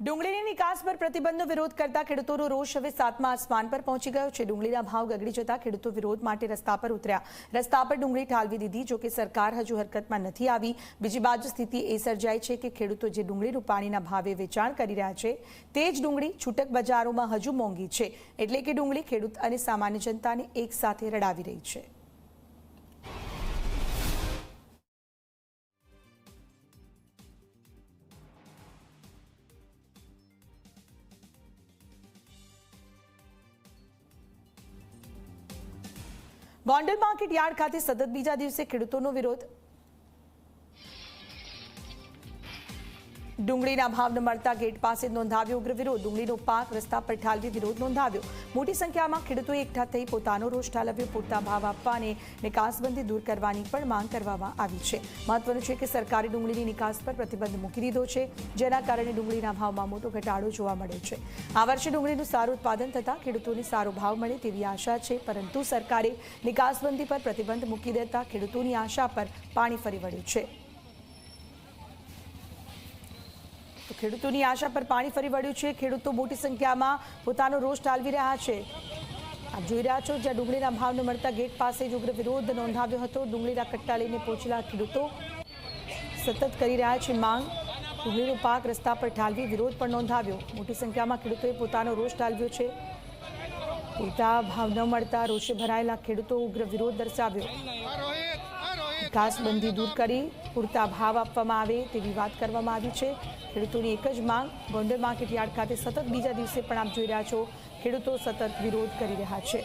ડુંગળીની નિકાસ પર પ્રતિબંધનો વિરોધ કરતા ખેડૂતોનો રોષ હવે સાતમા આસમાન પર પહોંચી ગયો છે. ડુંગળીના ભાવ ગગડી જતા ખેડૂતો વિરોધ માટે રસ્તા પર ઉતર્યા. રસ્તા પર ડુંગળી ઠાલવી દીધી જોકે સરકાર હજુ હરકતમાં નથી આવી. બીજી બાજુ સ્થિતિ એ સર્જાય છે કે ખેડૂતો જે ડુંગળીનું પાણીના ભાવે વેચાણ કરી રહ્યા છે, તે જ ડુંગળી છૂટક બજારોમાં હજુ મોંઘી છે. એટલે કે ડુંગળી ખેડૂત અને સામાન્ય જનતાને એકસાથે રડાવી રહી છે. ગોંડલ માર્કેટ યાર્ડ ખાતે સતત બીજા દિવસે ખેડૂતોનો વિરોધ ડુંગળીના ભાવ ન મળતા ગેટ પાસે નોંધાવ્યો ઉગ્ર વિરોધ. ડુંગળીનો પાક રસ્તા પર ઠાલવી વિરોધ નોંધાવ્યો. મોટી સંખ્યામાં ખેડૂતોએ એકઠા થઈ પોતાનો રોષ ઠાલવ્યો. પૂરતા ભાવ આપવા અને નિકાસબંધી દૂર કરવાની પણ માંગ કરવામાં આવી છે. મહત્વનું છે કે સરકારે ડુંગળીની નિકાસ પર પ્રતિબંધ મૂકી દીધો છે, જેના કારણે ડુંગળીના ભાવમાં મોટો ઘટાડો જોવા મળ્યો છે. આ વર્ષે ડુંગળીનું સારું ઉત્પાદન થતાં ખેડૂતોને સારો ભાવ મળે તેવી આશા છે, પરંતુ સરકારે નિકાસબંધી પર પ્રતિબંધ મૂકી દેતા ખેડૂતોની આશા પર પાણી ફરી વળ્યું છે. તો ખેડૂતોની આશા પર પાણી ફરી વળ્યું છે. ખેડૂતો મોટી સંખ્યામાં પોતાનો રોષ ટાલવી રહ્યા છે. આપ જોઈ રહ્યા છો, જ્યાં ડુંગળીના ભાવને મળતા ગેટ પાસે જ ઉગ્ર વિરોધ નોંધાવ્યો હતો. ડુંગળીના કટ્ટા લઈને પહોંચેલા ખેડૂતો સતત કરી રહ્યા છે માંગ. ડુંગળીનો પાક રસ્તા પર ઠાલવી વિરોધ પણ નોંધાવ્યો. મોટી સંખ્યામાં ખેડૂતોએ પોતાનો રોષ ટાલવ્યો છે. પૂરતા ભાવ ન મળતા રોષે ભરાયેલા ખેડૂતો ઉગ્ર વિરોધ દર્શાવ્યો. ઘાસબંધી દૂર કરી પૂરતા ભાવ આપવામાં આવે તેવી વાત કરવામાં આવી છે. ખેડૂતોની એક જ માંગ, ગોંડલ માર્કેટ યાર્ડ ખાતે સતત બીજા દિવસે પણ આપ જોઈ રહ્યા છો, ખેડૂતો સતત વિરોધ કરી રહ્યા છે.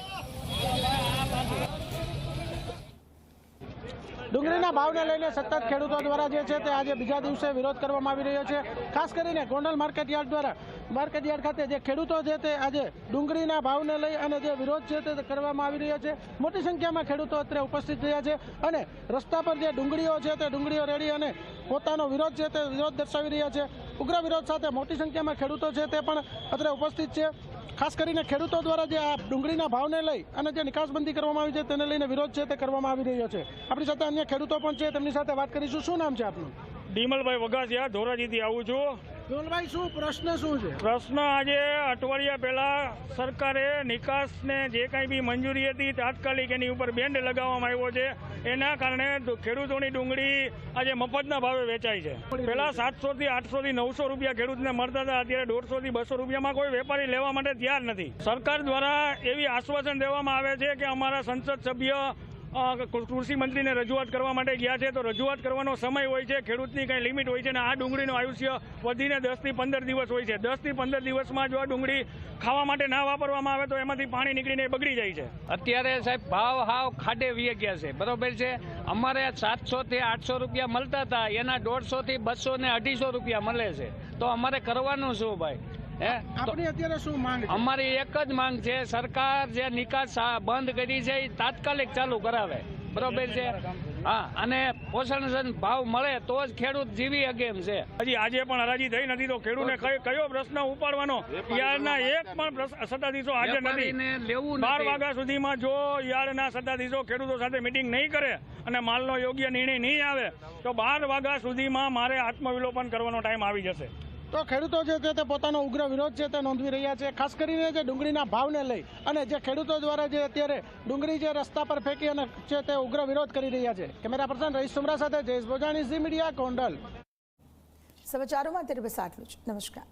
ડુંગળીના ભાવને લઈને સતત ખેડૂતો દ્વારા જે છે તે આજે બીજા દિવસે વિરોધ કરવામાં આવી રહ્યો છે. ખાસ કરીને ગોંડલ માર્કેટ યાર્ડ દ્વારા, માર્કેટ યાર્ડ ખાતે જે ખેડૂતો છે તે આજે ડુંગળીના ભાવને લઈ અને જે વિરોધ છે તે કરવામાં આવી રહ્યો છે. મોટી સંખ્યામાં ખેડૂતો અત્યારે ઉપસ્થિત થયા છે અને રસ્તા પર જે ડુંગળીઓ છે તે ડુંગળીઓ રેડી અને પોતાનો વિરોધ છે તે વિરોધ દર્શાવી રહ્યા છે. ઉગ્ર વિરોધ સાથે મોટી સંખ્યામાં ખેડૂતો છે તે પણ અત્યારે ઉપસ્થિત છે. ખાસ કરીને ખેડૂતો દ્વારા જે આ ડુંગળીના ભાવને લઈ અને જે નિકાસબંધી કરવામાં આવી છે તેને લઈને વિરોધ છે તે કરવામાં આવી રહ્યો છે. આપણી સાથે અન્ય ખેડૂતો પણ છે, તેમની સાથે વાત કરીશું. શું નામ છે આપનું? ડીમલભાઈ વગાસિયા ધોરાજીથી આવું છું. પ્રશ્ન શું છે? પ્રશ્ન આજે અઠવાડિયા પહેલા સરકારે નિકાસને જે કાંઈ બી મંજૂરી હતી તાત્કાલિક એની ઉપર બેન્ડ લગાવવામાં આવ્યો છે. એના કારણે ખેડૂતોની ડુંગળી આજે મફતના ભાવે વેચાય છે. પહેલા સાતસો થી આઠસો થી નવસો રૂપિયા ખેડૂતને મળતા હતા, અત્યારે દોઢસો થી બસો રૂપિયામાં કોઈ વેપારી લેવા માટે તૈયાર નથી. સરકાર દ્વારા એવી આશ્વાસન દેવામાં આવે છે કે અમારા સંસદ સભ્ય કૃષિ મંત્રીને રજૂઆત કરવા માટે ગયા છે. તો રજૂઆત કરવાનો સમય હોય છે, ખેડૂતની કંઈ લિમિટ હોય છે અને આ ડુંગળીનું આયુષ્ય વધીને દસથી પંદર દિવસ હોય છે. દસથી પંદર દિવસમાં જો આ ડુંગળી ખાવા માટે ના વાપરવામાં આવે તો એમાંથી પાણી નીકળીને બગડી જાય છે. અત્યારે સાહેબ ભાવ હાવ ખાડે વીએ ગયા છે. બરોબર છે? અમારે સાતસો થી આઠસો રૂપિયા મળતા હતા. એના દોઢસો થી બસો ને અઢીસો રૂપિયા મળે છે. તો અમારે કરવાનું શું ભાઈ? હે? આપણી અત્યારે શું માંગ અમારી એક જ માંગ છે સરકાર જે નિકાસ બંધ કરી છે એ તાત્કાલિક ચાલુ કરાવે. બરોબર છે? હા અને પોષણ ભાવ મળે તો જ ખેડૂત જીવી શકે એમ છે. હજી આજે પણ હરાજી થઈ નથી તો ખેડૂતને કયો પ્રશ્ન ઉપાડવાનો? યાર્ડના એક પણ સત્તાધીશો આજે નથી. લેવું બાર વાગ્યા સુધીમાં જો યાર્ડના સત્તાધીશો ખેડૂતો સાથે મિટિંગ નહીં કરે અને માલનો યોગ્ય નિર્ણય નહીં આવે તો બાર વાગ્યા સુધીમાં મારે આત્મવિલોપન કરવાનો ટાઈમ આવી જશે. તો ખેડૂતો જે છે તે પોતાનો ઉગ્ર વિરોધ છે તે નોંધવી રહ્યા છે. ખાસ કરીને જે ડુંગળીના ભાવને લઈ અને જે ખેડૂતો દ્વારા જે અત્યારે ડુંગળી જે રસ્તા પર ફેંકી અને છે તે ઉગ્ર વિરોધ કરી રહ્યા છે. કેમેરા પર્સન રહીશ સુમરા સાથે જયેશ બોજાણી ઝી મીડિયા કોન્ડલ સમાચારોમાં અત્યારે બસ આટલું જ. નમસ્કાર.